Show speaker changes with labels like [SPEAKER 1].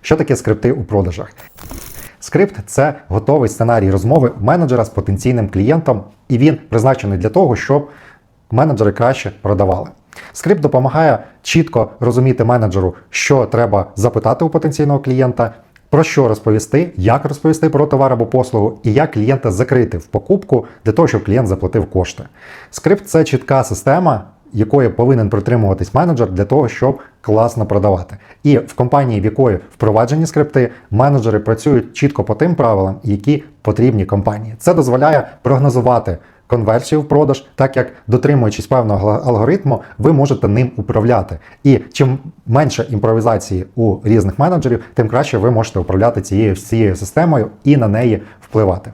[SPEAKER 1] Що таке скрипти у продажах? Скрипт це готовий сценарій розмови менеджера з потенційним клієнтом, і він призначений для того, щоб менеджери краще продавали. Скрипт допомагає чітко розуміти менеджеру, що треба запитати у потенційного клієнта, про що розповісти, як розповісти про товар або послугу, і як клієнта закрити в покупку для того, щоб клієнт заплатив кошти. Скрипт це чітка система, якої повинен притримуватись менеджер для того, щоб класно продавати. І в компанії, в якої впроваджені скрипти, менеджери працюють чітко по тим правилам, які потрібні компанії. Це дозволяє прогнозувати конверсію в продаж, так як дотримуючись певного алгоритму, ви можете ним управляти. І чим менше імпровізації у різних менеджерів, тим краще ви можете управляти цією цією системою і на неї впливати.